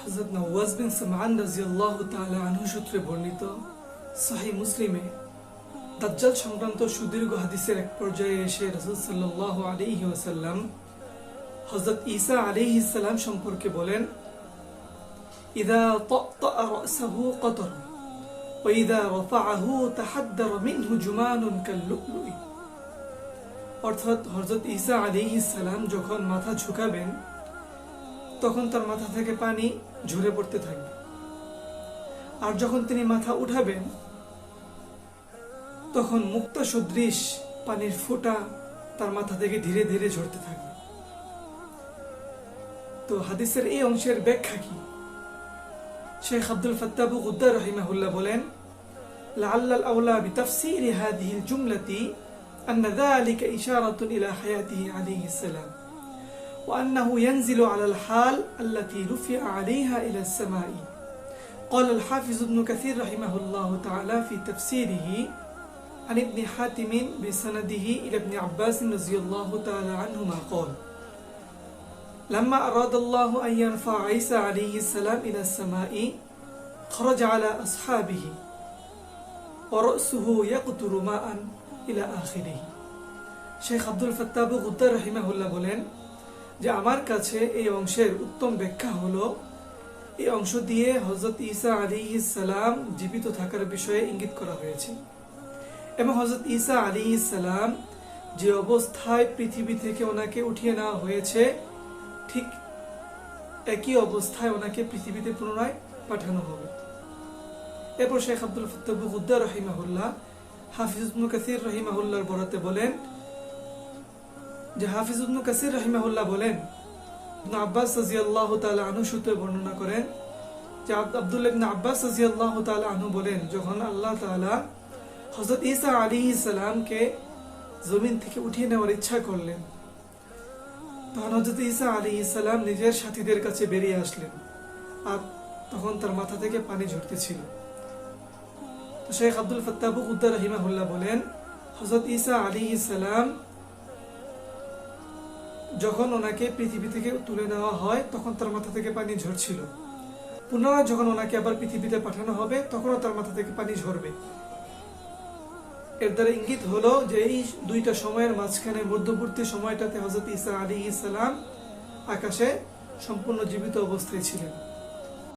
হযরত নওয়াজ বিন সামান রাদিয়াল্লাহু তাআলা আনহু সূত্রে বর্ণিত সহিহ মুসলিমে দাজ্জাল সংক্রান্ত সুদীর্ঘ হাদিসের এক পর্যায়ে এসে রাসূল সাল্লাল্লাহু আলাইহি ওয়াসাল্লাম হযরত ঈসা আলাইহিস সালাম সম্পর্কে বলেন ইদা طأطأ رأسه قطر وإذا رفعه تحدر منه جمان كاللؤلؤ অর্থাৎ হযরত ঈসা আলাইহিস সালাম যখন মাথা ঝুঁকাবেন তখন তার মাথা থেকে পানি ঝরে পড়তে থাকবে আর যখন তিনি মাথা উঠাবেন তখন মুক্তা সদৃশ পানির ফোঁটা তার মাথা থেকে ধীরে ধীরে ঝরতে থাকবে তো হাদিসের এই অংশের ব্যাখ্যা কি শেখ আব্দুল ফত্তাবু গুদ্দার রহিমাহুল্লাহ বলেন لعل الأولى بتفسير هذه الجملة أن ذلك إشارة إلى حياته عليه السلام وأنه ينزل على الحال التي رفع عليها إلى السماء قال الحافظ ابن كثير رحمه الله تعالى في تفسيره عن ابن حاتم بسنده إلى ابن عباس رضي الله تعالى عنهما قال لما أراد الله أن يرفع عيسى عليه السلام إلى السماء خرج على أصحابه ورأسه يقطر ماء إلى آخره শেখ আব্দুল ফত্তাবু গুদ্দার রহিমাহুল্লাহ বলেন যে আমার কাছে এই অংশের উত্তম ব্যাখ্যা হলো, এই অংশ দিয়ে হজরত ঈসা আলী সালাম জীবিত থাকার বিষয়ে ইঙ্গিত করা হয়েছে। এবং হজরত ঈসা আলী সালাম যে অবস্থায় পৃথিবী থেকে ওনাকে উঠিয়ে নেওয়া হয়েছে, ঠিক একই অবস্থায় ওনাকে পৃথিবীতে পুনরায় পাঠানো হবে। এরপর শেখ আব্দুল ফত্তাবু গুদ্দার রহিমাহুল্লাহ, হাফিজ কাসির রহিমাহুল্লাহর বরাতে বলেন যে হাফিজ ইবনু কাসির রহিমাহুল্লাহ বলেন আব্বাস রাদিয়াল্লাহু তাআলা আনহু সূত্রে বর্ণনা করেন যে আব- আব্দুল্লাহ ইবনে আব্বাস রাদিয়াল্লাহু তাআলা আনহু বলেন, যখন আল্লাহ তাআলা হযরত ঈসা আলাইহিস সালামকে জমিন থেকে উঠিয়ে নেওয়ার ইচ্ছা করলেন, তখন হযরত ঈসা আলাইহিস সালাম নিজের সাথীদের কাছে বেরিয়ে আসলেন আর তখন তার মাথা থেকে পানি ঝরতেছিল। শেখ আব্দুল ফত্তাবু উদ্দার রহিমাহুল্লাহ বলেন, হযরত ঈসা আলাইহিস সালাম যখন ওনাকে পৃথিবী থেকে তুলে নেওয়া হয়, তখন তার মাথা থেকে পানি ঝরছিল। পুনরায় যখন ওনাকে আবার পৃথিবীতে পাঠানো হবে, তখনও তার মাথা থেকে পানি ঝরবে। এর দ্বারা ইঙ্গিত হলো যে এই দুইটা সময়ের মাঝখানে মধ্যবর্তী সময়টাতে হজরত ইসা আলী ইসালাম আকাশে সম্পূর্ণ জীবিত অবস্থায় ছিলেন।